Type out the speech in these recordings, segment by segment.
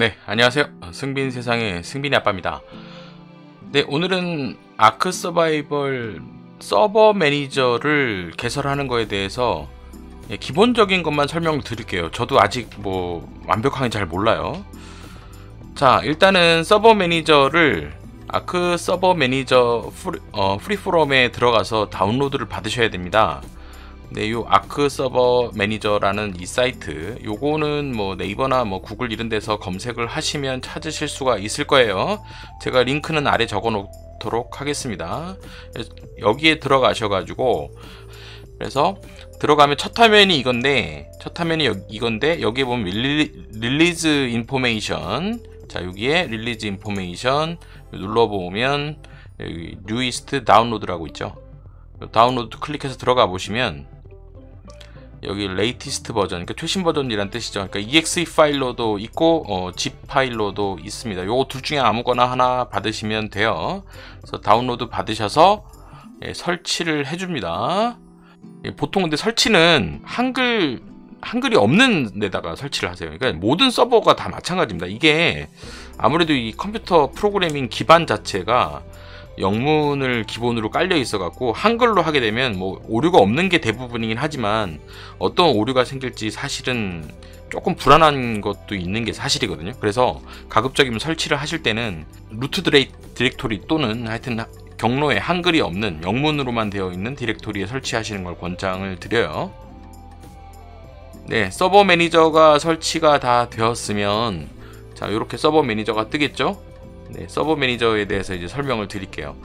네, 안녕하세요. 승빈 세상의 승빈이 아빠입니다. 네, 오늘은 아크 서바이벌 서버 매니저를 개설하는 거에 대해서 예, 기본적인 것만 설명을 드릴게요. 저도 아직 뭐 완벽하게 잘 몰라요. 자, 일단은 서버 매니저를 아크 서버 매니저 프리, 어, 프리포럼에 들어가서 다운로드를 받으셔야 됩니다. 네, 요 아크 서버 매니저라는 이 사이트, 요거는 뭐 네이버나 뭐 구글 이런 데서 검색을 하시면 찾으실 수가 있을 거예요. 제가 링크는 아래 적어 놓도록 하겠습니다. 여기에 들어가셔 가지고, 그래서 들어가면 첫 화면이 이건데, 첫 화면이 이건데, 여기에 보면 릴리, 릴리즈 인포메이션, 자, 여기에 릴리즈 인포메이션 눌러보면, 여기 뉴이스트 다운로드라고 있죠. 다운로드 클릭해서 들어가 보시면 여기 레이티스트 버전, 그러니까 최신 버전이란 뜻이죠. 그러니까 exe 파일로도 있고 어, zip 파일로도 있습니다. 요거 둘 중에 아무거나 하나 받으시면 돼요. 그래서 다운로드 받으셔서 예, 설치를 해줍니다. 예, 보통 근데 설치는 한글 한글이 없는 데다가 설치를 하세요. 그러니까 모든 서버가 다 마찬가지입니다. 이게 아무래도 이 컴퓨터 프로그래밍 기반 자체가 영문을 기본으로 깔려 있어 갖고 한글로 하게 되면 뭐 오류가 없는 게 대부분이긴 하지만 어떤 오류가 생길지 사실은 조금 불안한 것도 있는 게 사실이거든요. 그래서 가급적이면 설치를 하실 때는 루트 디렉토리 또는 하여튼 경로에 한글이 없는 영문으로만 되어 있는 디렉토리에 설치하시는 걸 권장을 드려요. 네, 서버 매니저가 설치가 다 되었으면 자, 이렇게 서버 매니저가 뜨겠죠? 네, 서버 매니저에 대해서 이제 설명을 드릴게요.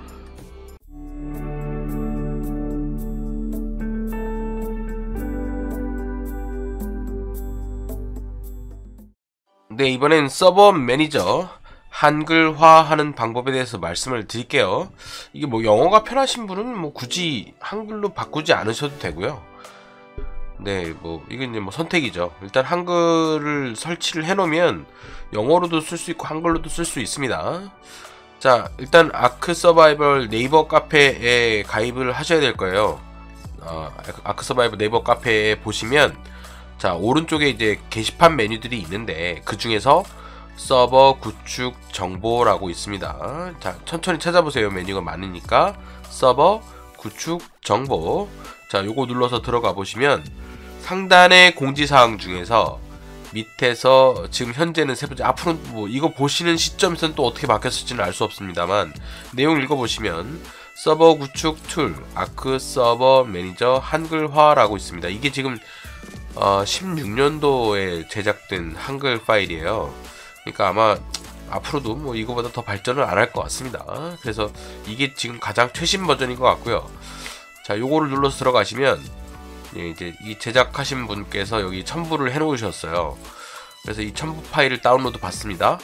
네, 이번엔 서버 매니저 한글화하는 방법에 대해서 말씀을 드릴게요. 이게 뭐 영어가 편하신 분은 뭐 굳이 한글로 바꾸지 않으셔도 되고요. 네, 뭐 이건 이제 뭐 선택이죠. 일단 한글을 설치를 해놓으면 영어로도 쓸 수 있고 한글로도 쓸 수 있습니다. 자, 일단 아크 서바이벌 네이버 카페에 가입을 하셔야 될 거예요. 어, 아크 서바이벌 네이버 카페에 보시면 자 오른쪽에 이제 게시판 메뉴들이 있는데 그 중에서 서버 구축 정보라고 있습니다. 자 천천히 찾아보세요. 메뉴가 많으니까 서버 구축 정보. 자 요거 눌러서 들어가 보시면 상단의 공지사항 중에서 밑에서 지금 현재는 세 번째 앞으로 뭐 이거 보시는 시점에서는 또 어떻게 바뀌었을지는 알 수 없습니다만 내용 읽어보시면 서버 구축 툴 아크 서버 매니저 한글화라고 있습니다. 이게 지금 어, 16년도에 제작된 한글 파일이에요. 그러니까 아마 앞으로도 뭐 이거보다 더 발전을 안 할 것 같습니다. 그래서 이게 지금 가장 최신 버전인 것 같고요. 자, 요거를 눌러서 들어가시면 예, 이제 이 제작하신 분께서 여기 첨부를 해 놓으셨어요. 그래서 이 첨부 파일을 다운로드 받습니다.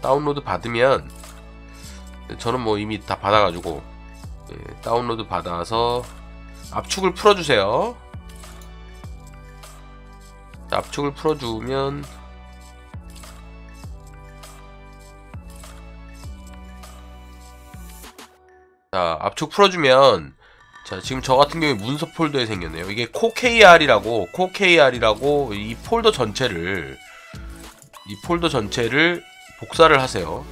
다운로드 받으면 저는 뭐 이미 다 받아가지고 예, 다운로드 받아서 압축을 풀어주세요. 압축을 풀어주면 자 압축 풀어주면 자 지금 저 같은 경우에 문서 폴더에 생겼네요. 이게 코KR이라고 코KR이라고 이 폴더 전체를 이 폴더 전체를 복사를 하세요.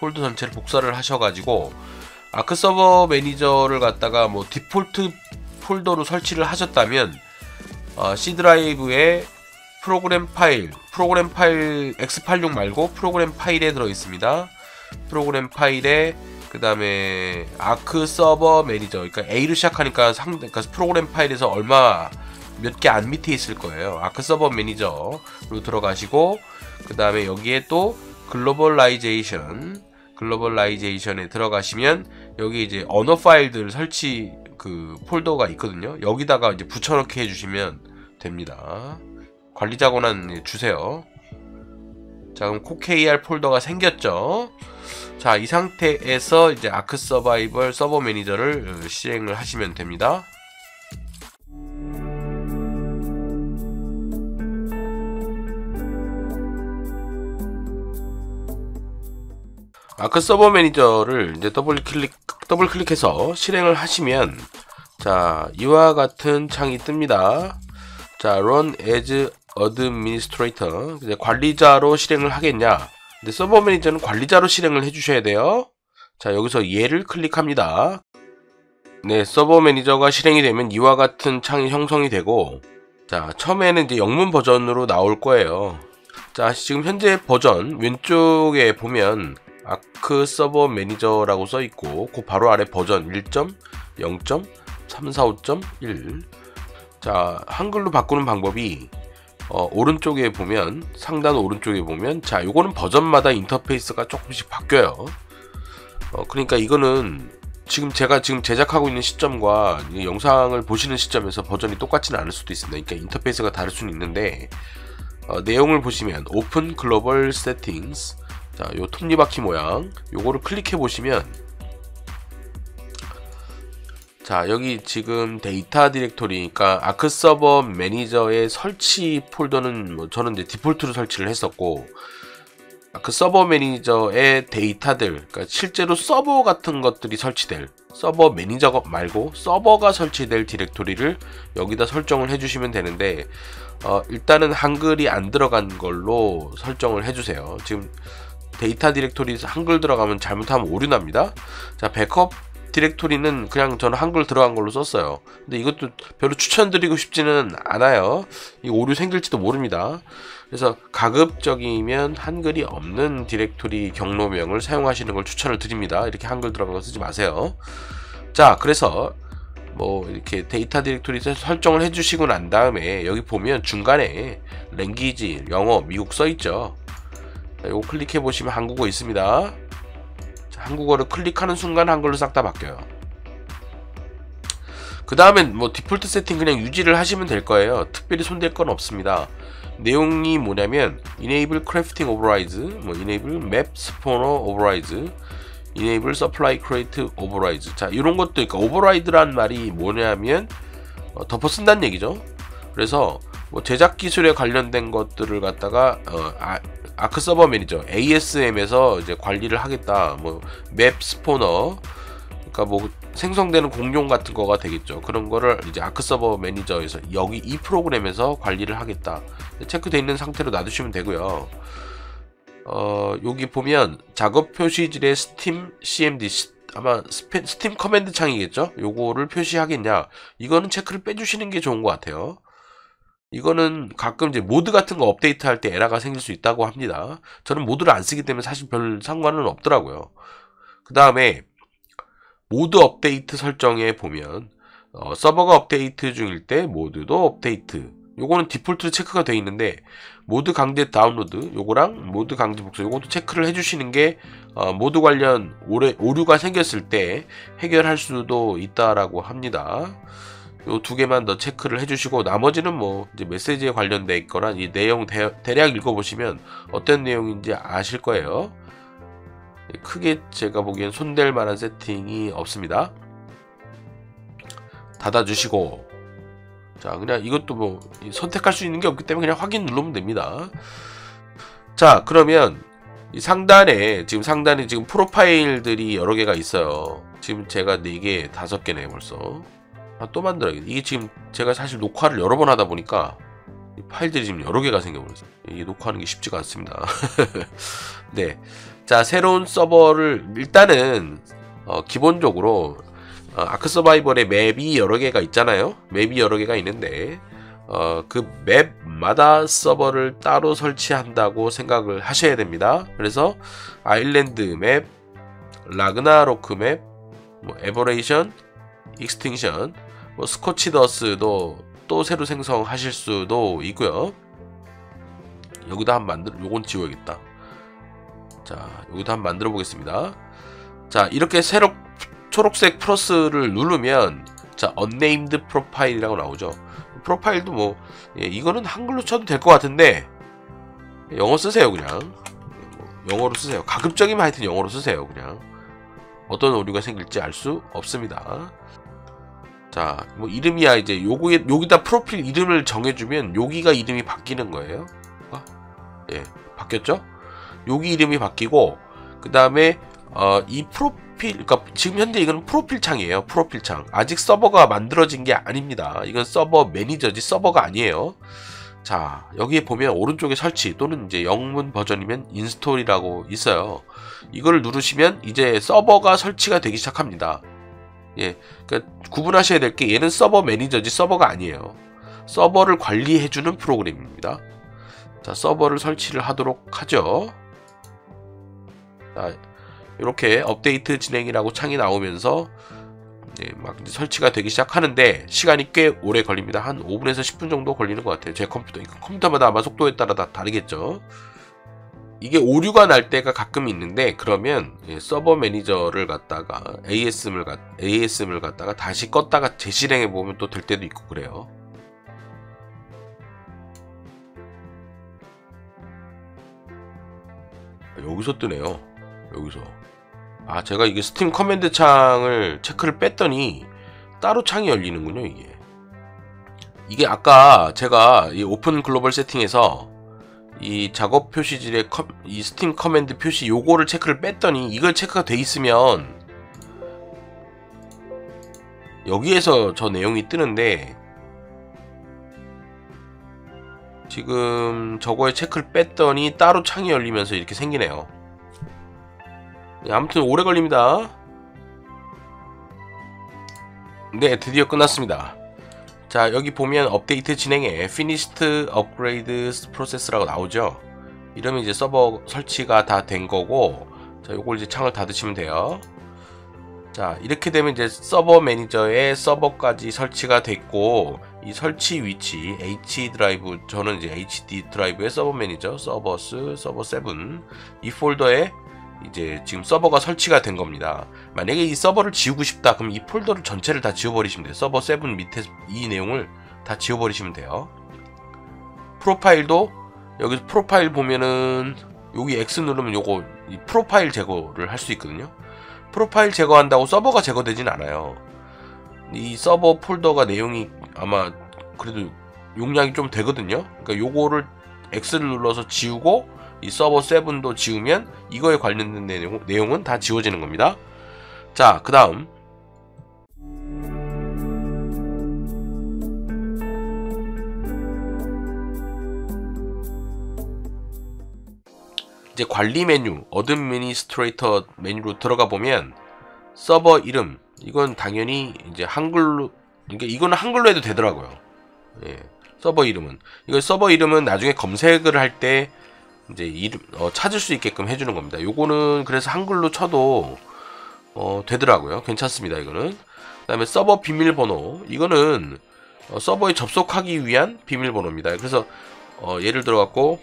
폴더 전체를 복사를 하셔가지고 아크 서버 매니저를 갖다가 뭐 디폴트 폴더로 설치를 하셨다면 어, C 드라이브에 프로그램 파일 프로그램 파일 x86 말고 프로그램 파일에 들어 있습니다. 프로그램 파일에 그 다음에 아크 서버 매니저 그러니까 A로 시작하니까 상 그러니까 프로그램 파일에서 얼마 몇 개 안 밑에 있을 거예요. 아크 서버 매니저로 들어가시고 그 다음에 여기에 또 글로벌라이제이션 글로벌라이제이션에 들어가시면 여기 이제 언어 파일들 설치 그 폴더가 있거든요. 여기다가 이제 붙여넣기 해주시면 됩니다. 관리자 권한 주세요 자 그럼 코KR 폴더가 생겼죠 자, 이 상태에서 이제 아크 서바이벌 서버 매니저를 어, 실행을 하시면 됩니다. 아크 서버 매니저를 이제 더블 클릭 더블 클릭해서 실행을 하시면 자, 이와 같은 창이 뜹니다. 자, run as 어드미니스트레이터. 관리자로 실행을 하겠냐? 근데 서버 매니저는 관리자로 실행을 해주셔야 돼요. 자 여기서 얘를 클릭합니다. 네 서버 매니저가 실행이 되면 이와 같은 창이 형성이 되고 자 처음에는 이제 영문 버전으로 나올 거예요. 자 지금 현재 버전 왼쪽에 보면 아크 서버 매니저라고 써 있고 그 바로 아래 버전 1.0.345.1 자 한글로 바꾸는 방법이 어, 오른쪽에 보면 상단 오른쪽에 보면 자 요거는 버전마다 인터페이스가 조금씩 바뀌어요. 어, 그러니까 이거는 지금 제가 지금 제작하고 있는 시점과 영상을 보시는 시점에서 버전이 똑같지는 않을 수도 있습니다. 그러니까 인터페이스가 다를 수는 있는데 어, 내용을 보시면 오픈 글로벌 세팅스 자, 요 톱니바퀴 모양 요거를 클릭해 보시면 자, 여기 지금 데이터 디렉토리니까 아크 서버 매니저의 설치 폴더는 뭐 저는 이제 디폴트로 설치를 했었고 아크 서버 매니저의 데이터들, 그러니까 실제로 서버 같은 것들이 설치될 서버 매니저 말고 서버가 설치될 디렉토리를 여기다 설정을 해주시면 되는데 어, 일단은 한글이 안 들어간 걸로 설정을 해주세요. 지금 데이터 디렉토리 한글 들어가면 잘못하면 오류 납니다. 자, 백업 디렉토리는 그냥 저는 한글 들어간 걸로 썼어요. 근데 이것도 별로 추천드리고 싶지는 않아요. 이 오류 생길지도 모릅니다. 그래서 가급적이면 한글이 없는 디렉토리 경로명을 사용하시는 걸 추천을 드립니다. 이렇게 한글 들어간 거 쓰지 마세요. 자, 그래서 뭐 이렇게 데이터 디렉토리 설정을 해주시고 난 다음에 여기 보면 중간에 랭귀지 영어 미국 써있죠 이거 클릭해 보시면 한국어 있습니다 자, 한국어를 클릭하는 순간 한글로 싹 다 바뀌어요. 그 다음엔 뭐 디폴트 세팅 그냥 유지를 하시면 될 거예요. 특별히 손댈 건 없습니다. 내용이 뭐냐면 enable crafting overrides 뭐 enable map spawner overrides enable supply crate overrides. 자 이런 것도 그러니까 override란 말이 뭐냐면 어, 덮어 쓴다는 얘기죠. 그래서 뭐 제작 기술에 관련된 것들을 갖다가 어, 아, 아크 서버 매니저 ASM에서 이제 관리를 하겠다 뭐 맵 스포너 그러니까 뭐 생성되는 공룡 같은 거가 되겠죠 그런 거를 이제 아크 서버 매니저에서 여기 이 프로그램에서 관리를 하겠다 체크되어 있는 상태로 놔두시면 되고요 어, 여기 보면 작업 표시질의 스팀 cmd 아마 스팀 커맨드 창이겠죠? 요거를 표시하겠냐? 이거는 체크를 빼주시는 게 좋은 것 같아요. 이거는 가끔 이제 모드 같은 거 업데이트 할 때 에러가 생길 수 있다고 합니다. 저는 모드를 안 쓰기 때문에 사실 별 상관은 없더라고요. 그 다음에 모드 업데이트 설정에 보면 어, 서버가 업데이트 중일 때 모드도 업데이트 요거는 디폴트로 체크가 되어 있는데 모드 강제 다운로드 요거랑 모드 강제 복사 요것도 체크를 해주시는 게 어, 모드 관련 오류가 생겼을 때 해결할 수도 있다라고 합니다. 요 두 개만 더 체크를 해주시고 나머지는 뭐 이제 메시지에 관련돼 있거나 이 내용 대, 대략 읽어보시면 어떤 내용인지 아실 거예요. 크게 제가 보기엔 손댈 만한 세팅이 없습니다. 닫아주시고 자 그냥 이것도 뭐 선택할 수 있는 게 없기 때문에 그냥 확인 누르면 됩니다 자 그러면 이 상단에 지금 상단에 지금 프로파일들이 여러 개가 있어요 지금 제가 4개 5개네 벌써 아, 또 만들어야겠다 이게 지금 제가 사실 녹화를 여러 번 하다 보니까 파일들이 지금 여러 개가 생겨버렸어요 이게 녹화하는 게 쉽지가 않습니다 네 자 새로운 서버를 일단은 어, 기본적으로 어, 아크 서바이벌의 맵이 여러 개가 있잖아요. 맵이 여러 개가 있는데 어, 그 맵마다 서버를 따로 설치한다고 생각을 하셔야 됩니다. 그래서 아일랜드 맵, 라그나로크 맵, 뭐 에버레이션, 익스팅션, 뭐 스코치더스도 또 새로 생성하실 수도 있고요. 여기다 한 만들, 요건 지워야겠다. 자, 여기다 한 만들어 보겠습니다. 자, 이렇게 새로 초록색 플러스를 누르면 자 unnamed 프로파일이라고 나오죠 프로파일도 뭐 예, 이거는 한글로 쳐도 될 것 같은데 영어 쓰세요 그냥 뭐, 영어로 쓰세요 가급적이면 하여튼 영어로 쓰세요 그냥 어떤 오류가 생길지 알 수 없습니다 자 뭐 이름이야 이제 요거에 여기다 프로필 이름을 정해주면 여기가 이름이 바뀌는 거예요 어? 예 바뀌었죠 여기 이름이 바뀌고 그 다음에 어, 이 프로 프로필, 그러니까 지금 현재 이건 프로필 창이에요. 프로필 창. 아직 서버가 만들어진 게 아닙니다. 이건 서버 매니저지 서버가 아니에요. 자, 여기에 보면 오른쪽에 설치 또는 이제 영문 버전이면 인스톨이라고 있어요. 이걸 누르시면 이제 서버가 설치가 되기 시작합니다. 예, 그러니까 구분하셔야 될 게 얘는 서버 매니저지 서버가 아니에요. 서버를 관리해주는 프로그램입니다. 자, 서버를 설치를 하도록 하죠. 자, 이렇게 업데이트 진행이라고 창이 나오면서 네, 막 설치가 되기 시작하는데 시간이 꽤 오래 걸립니다. 한 5분에서 10분 정도 걸리는 것 같아요. 제 컴퓨터, 컴퓨터마다 아마 속도에 따라 다 다르겠죠. 이게 오류가 날 때가 가끔 있는데 그러면 예, 서버 매니저를 갖다가 ASM을 갖 ASM을 갖다가 다시 껐다가 재실행해 보면 또 될 때도 있고 그래요. 여기서 뜨네요. 여기서. 아, 제가 이게 스팀 커맨드 창을 체크를 뺐더니 따로 창이 열리는군요, 이게. 이게 아까 제가 이 오픈 글로벌 세팅에서 이 작업 표시질의 컴, 이 스팀 커맨드 표시 요거를 체크를 뺐더니 이걸 체크가 돼 있으면 여기에서 저 내용이 뜨는데 지금 저거에 체크를 뺐더니 따로 창이 열리면서 이렇게 생기네요. 네, 아무튼 오래 걸립니다. 네, 드디어 끝났습니다. 자, 여기 보면 업데이트 진행에 Finished Upgrade Process라고 나오죠. 이러면 이제 서버 설치가 다 된 거고, 자, 요걸 이제 창을 닫으시면 돼요. 자, 이렇게 되면 이제 서버 매니저에 서버까지 설치가 됐고, 이 설치 위치, H 드라이브, 저는 이제 HD 드라이브의 서버 매니저, 서버스, 서버 7, 이 폴더에 이제 지금 서버가 설치가 된 겁니다. 만약에 이 서버를 지우고 싶다 그럼 이 폴더를 전체를 다 지워버리시면 돼요. 서버 7 밑에 이 내용을 다 지워버리시면 돼요. 프로파일도 여기서 프로파일 보면은 여기 X 누르면 요거 이 프로파일 제거를 할 수 있거든요. 프로파일 제거한다고 서버가 제거되진 않아요. 이 서버 폴더가 내용이 아마 그래도 용량이 좀 되거든요. 그러니까 요거를 X를 눌러서 지우고 이 서버 7도 지우면 이거에 관련된 내용, 내용은 다 지워지는 겁니다. 자, 그 다음. 이제 관리 메뉴, 어드미니스트레이터 메뉴로 들어가 보면 서버 이름, 이건 당연히 이제 한글로, 그러니까 이거는 한글로 해도 되더라고요. 예, 서버 이름은. 이거 서버 이름은 나중에 검색을 할 때 이제 이름 어, 찾을 수 있게끔 해주는 겁니다. 요거는 그래서 한글로 쳐도 어, 되더라고요. 괜찮습니다. 이거는 그다음에 서버 비밀번호 이거는 어, 서버에 접속하기 위한 비밀번호입니다. 그래서 어, 예를 들어 갖고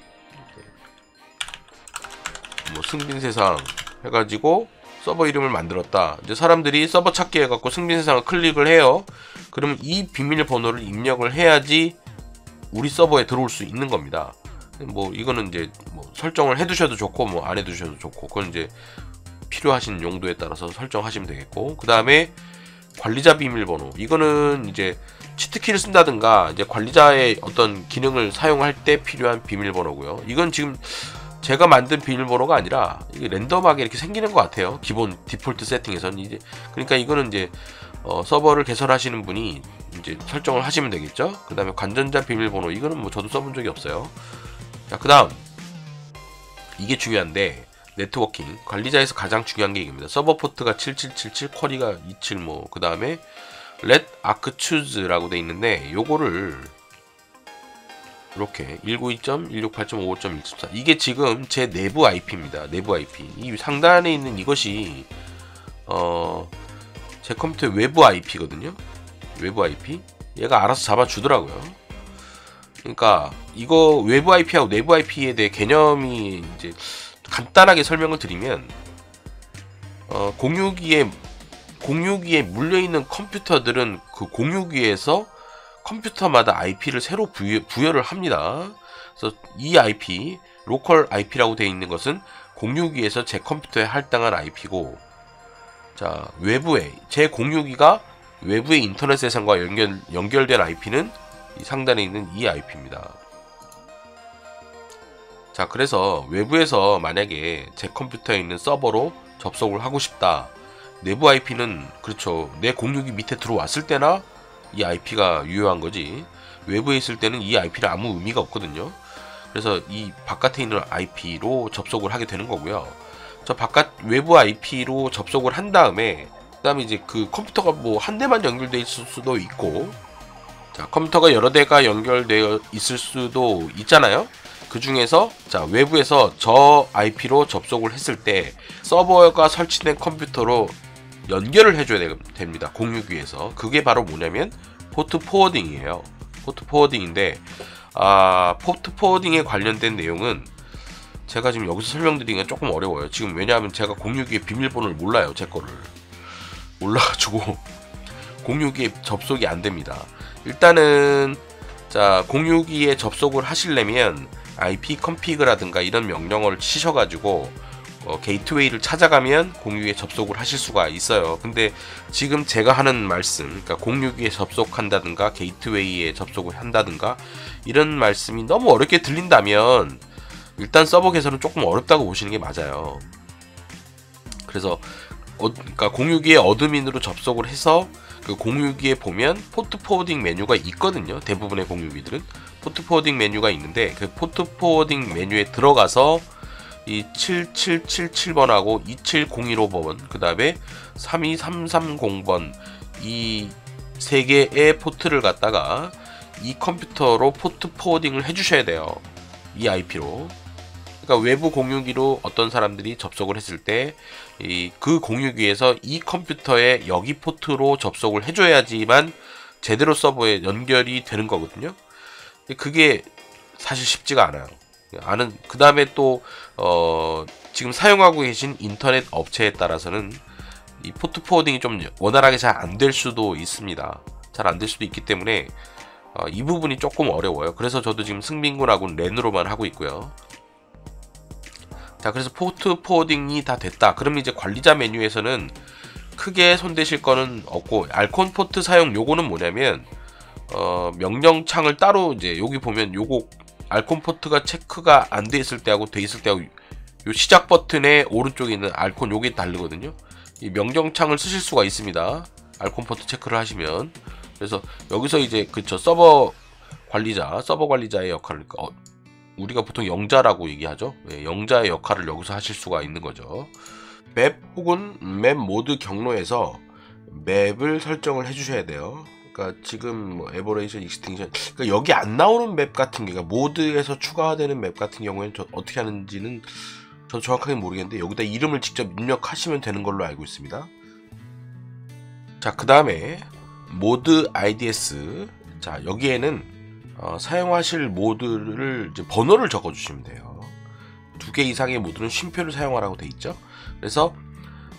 뭐 승빈세상 해가지고 서버 이름을 만들었다. 이제 사람들이 서버 찾기 해갖고 승빈세상을 클릭을 해요. 그럼 이 비밀번호를 입력을 해야지 우리 서버에 들어올 수 있는 겁니다. 뭐 이거는 이제 뭐 설정을 해두셔도 좋고 뭐 안 해두셔도 좋고 그건 이제 필요하신 용도에 따라서 설정하시면 되겠고 그 다음에 관리자 비밀번호 이거는 이제 치트키를 쓴다든가 이제 관리자의 어떤 기능을 사용할 때 필요한 비밀번호고요. 이건 지금 제가 만든 비밀번호가 아니라 이게 랜덤하게 이렇게 생기는 것 같아요. 기본 디폴트 세팅에서는 이제 그러니까 이거는 이제 어, 서버를 개설하시는 분이 이제 설정을 하시면 되겠죠. 그 다음에 관전자 비밀번호 이거는 뭐 저도 써본 적이 없어요. 자, 그 다음. 이게 중요한데, 네트워킹. 관리자에서 가장 중요한 게 이겁니다. 서버 포트가 7777, 쿼리가 27, 뭐, 그 다음에, let arc choose라고 돼 있는데, 요거를, 이렇게 192.168.55.114 이게 지금 제 내부 IP입니다. 내부 IP. 이 상단에 있는 이것이 어, 제 컴퓨터의 외부 IP거든요. 외부 IP. 얘가 알아서 잡아주더라고요. 그러니까 이거 외부 IP하고 내부 IP에 대해 개념이 이제 간단하게 설명을 드리면 어, 공유기에 공유기에 물려 있는 컴퓨터들은 그 공유기에서 컴퓨터마다 IP를 새로 부여, 부여를 합니다. 그래서 이 IP 로컬 IP라고 되어 있는 것은 공유기에서 제 컴퓨터에 할당한 IP고 자 외부에 제 공유기가 외부의 인터넷 세상과 연결, 연결된 IP는 이 상단에 있는 이 IP입니다. 자, 그래서 외부에서 만약에 제 컴퓨터에 있는 서버로 접속을 하고 싶다. 내부 IP는 그렇죠. 내 공유기 밑에 들어왔을 때나 이 IP가 유효한 거지. 외부에 있을 때는 이 IP는 아무 의미가 없거든요. 그래서 이 바깥에 있는 IP로 접속을 하게 되는 거고요. 저 바깥 외부 IP로 접속을 한 다음에 그 다음에 이제 그 컴퓨터가 뭐 한 대만 연결돼 있을 수도 있고 자 컴퓨터가 여러 대가 연결되어 있을 수도 있잖아요. 그 중에서 자 외부에서 저 IP로 접속을 했을 때 서버가 설치된 컴퓨터로 연결을 해줘야 됩니다. 공유기에서 그게 바로 뭐냐면 포트 포워딩이에요. 포트 포워딩인데 아 포트 포워딩에 관련된 내용은 제가 지금 여기서 설명드리기가 조금 어려워요. 지금 왜냐하면 제가 공유기의 비밀번호를 몰라요. 제 거를 몰라가지고 공유기에 접속이 안 됩니다. 일단은 자 공유기에 접속을 하시려면 IP 컴피그라든가 이런 명령어를 치셔가지고 어, 게이트웨이를 찾아가면 공유기에 접속을 하실 수가 있어요. 근데 지금 제가 하는 말씀, 그러니까 공유기에 접속한다든가 게이트웨이에 접속을 한다든가 이런 말씀이 너무 어렵게 들린다면 일단 서버 개설은 조금 어렵다고 보시는 게 맞아요. 그래서 어, 그러니까 공유기에 어드민으로 접속을 해서 그 공유기에 보면 포트 포워딩 메뉴가 있거든요. 대부분의 공유기들은 포트 포워딩 메뉴가 있는데 그 포트 포워딩 메뉴에 들어가서 이 7777번하고 27015번 그 다음에 32330번 이 세 개의 포트를 갖다가 이 컴퓨터로 포트 포워딩을 해주셔야 돼요. 이 IP로. 그러니까 외부 공유기로 어떤 사람들이 접속을 했을 때 그 공유기에서 이 컴퓨터에 여기 포트로 접속을 해줘야지만 제대로 서버에 연결이 되는 거거든요. 그게 사실 쉽지가 않아요. 아는 그 다음에 또 어, 지금 사용하고 계신 인터넷 업체에 따라서는 이 포트 포워딩이 좀 원활하게 잘 안 될 수도 있습니다. 잘 안 될 수도 있기 때문에 어, 이 부분이 조금 어려워요. 그래서 저도 지금 승빈군하고는 랜으로만 하고 있고요. 자, 그래서 포트 포워딩이 다 됐다. 그러면 이제 관리자 메뉴에서는 크게 손대실 거는 없고 알콘 포트 사용 요거는 뭐냐면 어, 명령창을 따로 이제 여기 보면 요거 알콘 포트가 체크가 안 돼 있을 때하고 돼 있을 때하고 요 시작 버튼의 오른쪽에 있는 알콘 요게 다르거든요. 이 명령창을 쓰실 수가 있습니다. 알콘 포트 체크를 하시면 그래서 여기서 이제 그쵸 서버 관리자 서버 관리자의 역할을 어, 우리가 보통 영자라고 얘기하죠. 네, 영자의 역할을 여기서 하실 수가 있는 거죠. 맵 혹은 맵 모드 경로에서 맵을 설정을 해주셔야 돼요. 그러니까 지금 뭐 에버레이션, 익스팅션, 그러니까 여기 안 나오는 맵 같은 게, 그러니까 모드에서 추가되는 맵 같은 경우에는 저 어떻게 하는지는 전 정확하게 모르겠는데 여기다 이름을 직접 입력하시면 되는 걸로 알고 있습니다. 자, 그 다음에 모드 IDS. 자, 여기에는 어, 사용하실 모드를 번호를 적어주시면 돼요. 두 개 이상의 모드는 쉼표를 사용하라고 돼 있죠. 그래서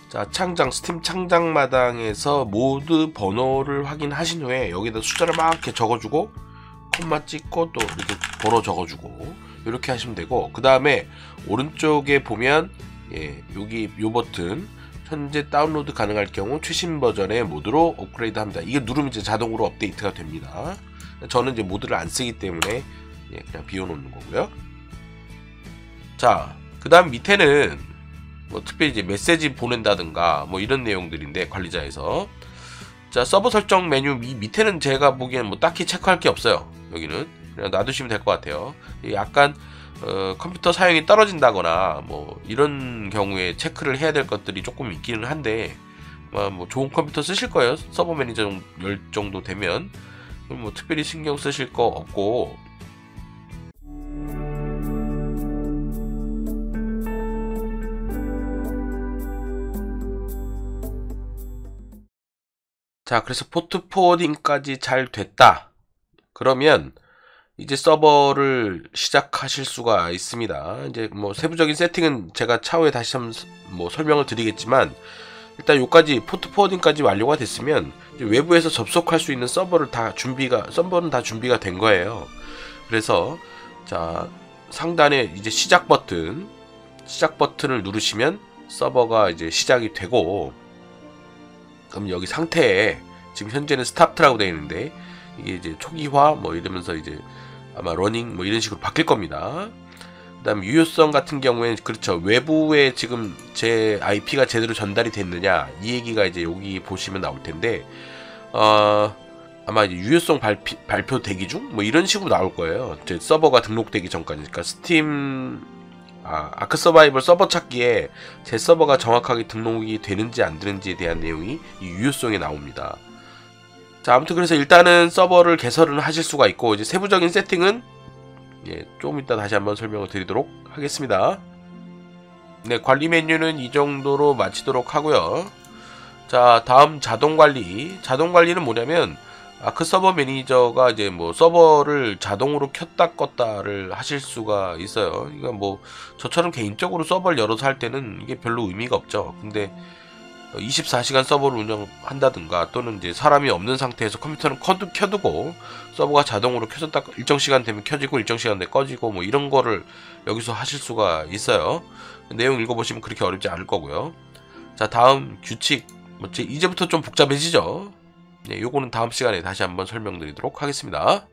자 창장 스팀 창장 마당에서 모드 번호를 확인하신 후에 여기다 숫자를 막 이렇게 적어주고 콤마 찍고 또 이렇게 번호 적어주고 이렇게 하시면 되고 그 다음에 오른쪽에 보면 예, 여기 요 버튼 현재 다운로드 가능할 경우 최신 버전의 모드로 업그레이드 합니다. 이게 누르면 이제 자동으로 업데이트가 됩니다. 저는 이제 모드를 안 쓰기 때문에 예, 그냥 비워놓는 거고요. 자, 그 다음 밑에는 뭐 특별히 이제 메시지 보낸다든가 뭐 이런 내용들인데 관리자에서 자 서버 설정 메뉴 이 밑에는 제가 보기엔 뭐 딱히 체크할 게 없어요. 여기는 그냥 놔두시면 될 것 같아요. 약간 어, 컴퓨터 사용이 떨어진다거나 뭐 이런 경우에 체크를 해야 될 것들이 조금 있기는 한데 뭐, 뭐 좋은 컴퓨터 쓰실 거예요. 서버 매니저 정도 되면 뭐 특별히 신경 쓰실 거 없고. 자 그래서 포트 포워딩까지 잘 됐다. 그러면 이제 서버를 시작하실 수가 있습니다. 이제 뭐 세부적인 세팅은 제가 차후에 다시 한번 뭐 설명을 드리겠지만 일단 여기까지 포트 포워딩까지 완료가 됐으면 외부에서 접속할 수 있는 서버를 다 준비가 서버는 다 준비가 된 거예요. 그래서 자 상단에 이제 시작 버튼 시작 버튼을 누르시면 서버가 이제 시작이 되고 그럼 여기 상태에 지금 현재는 스타트라고 되어 있는데 이게 이제 초기화 뭐 이러면서 이제 아마 러닝 뭐 이런 식으로 바뀔 겁니다. 그다음 유효성 같은 경우에는 그렇죠 외부에 지금 제 IP가 제대로 전달이 됐느냐 이 얘기가 이제 여기 보시면 나올 텐데 어 아마 유효성 발피, 발표 대기 중 뭐 이런 식으로 나올 거예요. 이제 서버가 등록되기 전까지. 그러니까 스팀 아, 아크 서바이벌 서버 찾기에 제 서버가 정확하게 등록이 되는지 안 되는지에 대한 내용이 이 유효성에 나옵니다. 자, 아무튼 그래서 일단은 서버를 개설은 하실 수가 있고 이제 세부적인 세팅은 예, 조금 이따 다시 한번 설명을 드리도록 하겠습니다. 네, 관리 메뉴는 이 정도로 마치도록 하고요. 자, 다음 자동 관리. 자동 관리는 뭐냐면 아크 서버 매니저가 이제 뭐 서버를 자동으로 켰다 껐다를 하실 수가 있어요. 그러니까 뭐 저처럼 개인적으로 서버를 열어서 할 때는 이게 별로 의미가 없죠. 근데 24시간 서버를 운영한다든가 또는 이제 사람이 없는 상태에서 컴퓨터를 켜두, 켜두고 서버가 자동으로 켜졌다 일정 시간 되면 켜지고 일정 시간 되면 꺼지고 뭐 이런 거를 여기서 하실 수가 있어요. 내용 읽어보시면 그렇게 어렵지 않을 거고요. 자 다음 규칙 뭐 이제- 이제부터 좀 복잡해지죠. 네, 요거는 다음 시간에 다시 한번 설명드리도록 하겠습니다.